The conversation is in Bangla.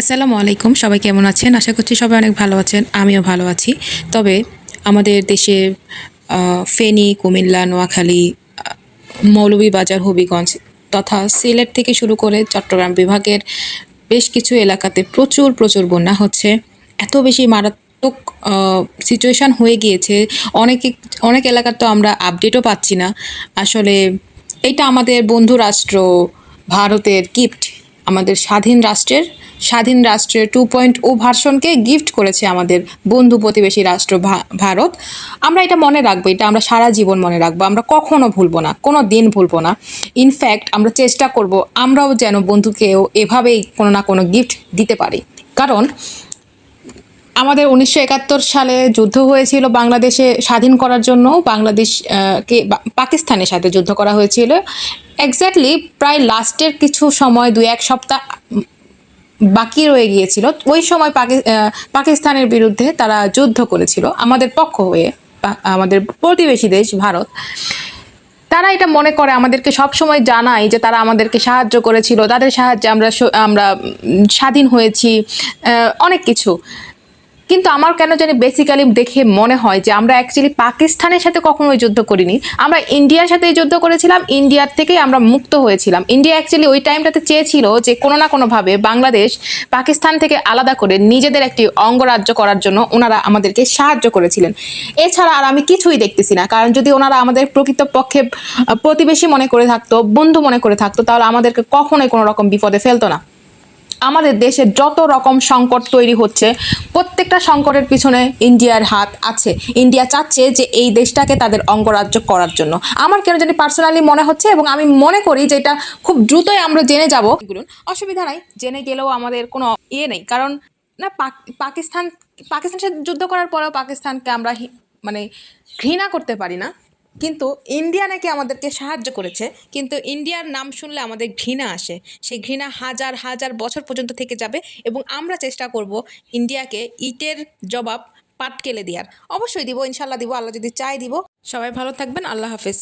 আসসালামু আলাইকুম, সবাই কেমন আছেন? আশা করছি সবাই অনেক ভালো আছেন, আমিও ভালো আছি। তবে আমাদের দেশে ফেনী, কুমিল্লা, নোয়াখালী মৌলভীবাজার, হবিগঞ্জ তথা সিলেট থেকে শুরু করে চট্টগ্রাম বিভাগের বেশ কিছু এলাকাতে প্রচুর প্রচুর বন্যা হচ্ছে। এত বেশি মারাত্মক সিচুয়েশান হয়ে গিয়েছে। অনেকে অনেক এলাকার তো আমরা আপডেটও পাচ্ছি না। আসলে এটা আমাদের বন্ধু রাষ্ট্র ভারতের গিফট আমাদের স্বাধীন রাষ্ট্রের স্বাধীন রাষ্ট্রের টু পয়েন্ট ও ভার্সনকে গিফট করেছে আমাদের বন্ধু প্রতিবেশী রাষ্ট্র ভারত। আমরা এটা মনে রাখব, এটা আমরা সারা জীবন মনে রাখব। আমরা কখনো ভুলবো না, কোনো দিন ভুলবো না। ইনফ্যাক্ট আমরা চেষ্টা করব, আমরাও যেন বন্ধুকেও এভাবেই কোনো না কোনো গিফট দিতে পারি। কারণ আমাদের উনিশশো একাত্তর সালে যুদ্ধ হয়েছিল বাংলাদেশে স্বাধীন করার জন্য। বাংলাদেশ কে পাকিস্তানের সাথে যুদ্ধ করা হয়েছিল। এক্স্যাক্টলি প্রায় লাস্টের কিছু সময়, দুই এক সপ্তাহ বাকি রয়ে গিয়েছিল। ওই সময় পাকি- পাকিস্তানের বিরুদ্ধে তারা যুদ্ধ করেছিল। আমাদের পক্ষ হয়ে আমাদের প্রতিবেশী দেশ ভারত, তারা এটা মনে করে, আমাদেরকে সবসময় জানায় যে তারা আমাদেরকে সাহায্য করেছিল। তাদের সাহায্যে আমরা আমরা স্বাধীন হয়েছি অনেক কিছু। কিন্তু আমার কেন জানি বেসিক্যালি দেখে মনে হয় যে আমরা অ্যাকচুয়ালি পাকিস্তানের সাথে কখনোই যুদ্ধ করিনি। আমরা ইন্ডিয়ার সাথেই যুদ্ধ করেছিলাম, ইন্ডিয়ার থেকেই আমরা মুক্ত হয়েছিলাম। ইন্ডিয়া অ্যাকচুয়ালি ওই টাইমটাতে চেয়েছিল যে কোনো না কোনোভাবে বাংলাদেশ পাকিস্তান থেকে আলাদা করে নিজেদের একটি অঙ্গরাজ্য করার জন্য ওনারা আমাদেরকে সাহায্য করেছিলেন। এছাড়া আর আমি কিছুই দেখতেছি না, কারণ যদি ওনারা আমাদের প্রকৃতপক্ষে প্রতিবেশী মনে করে থাকতো, বন্ধু মনে করে থাকতো, তাহলে আমাদেরকে কখনোই কোনো রকম বিপদে ফেলতো না। আমাদের দেশে যত রকম সংকট তৈরি হচ্ছে, প্রত্যেকটা সংকটের পিছনে ইন্ডিয়ার হাত আছে। ইন্ডিয়া চাচ্ছে যে এই দেশটাকে তাদের অঙ্গরাজ্য করার জন্য। আমার কেন জানি পার্সোনালি মনে হচ্ছে এবং আমি মনে করি যে এটা খুব দ্রুতই আমরা জেনে যাব। অসুবিধা নাই, জেনে গেলেও আমাদের কোনো ইয়ে নেই। কারণ না পাক- পাকিস্তান পাকিস্তানের সাথে যুদ্ধ করার পরেও পাকিস্তানকে আমরা মানে ঘৃণা করতে পারি না। কিন্তু ইন্ডিয়া নাকি আমাদেরকে সাহায্য করেছে। কিন্তু ইন্ডিয়ার নাম শুনলে আমাদের ঘৃণা আসে। সেই ঘৃণা হাজার হাজার বছর পর্যন্ত থেকে যাবে এবং আমরা চেষ্টা করব ইন্ডিয়াকে ইটের জবাব পাটকেলে দেওয়ার। অবশ্যই দিব, ইনশাল্লাহ দিব, আল্লাহ যদি চাই দিব। সবাই ভালো থাকবেন, আল্লাহ হাফেজ।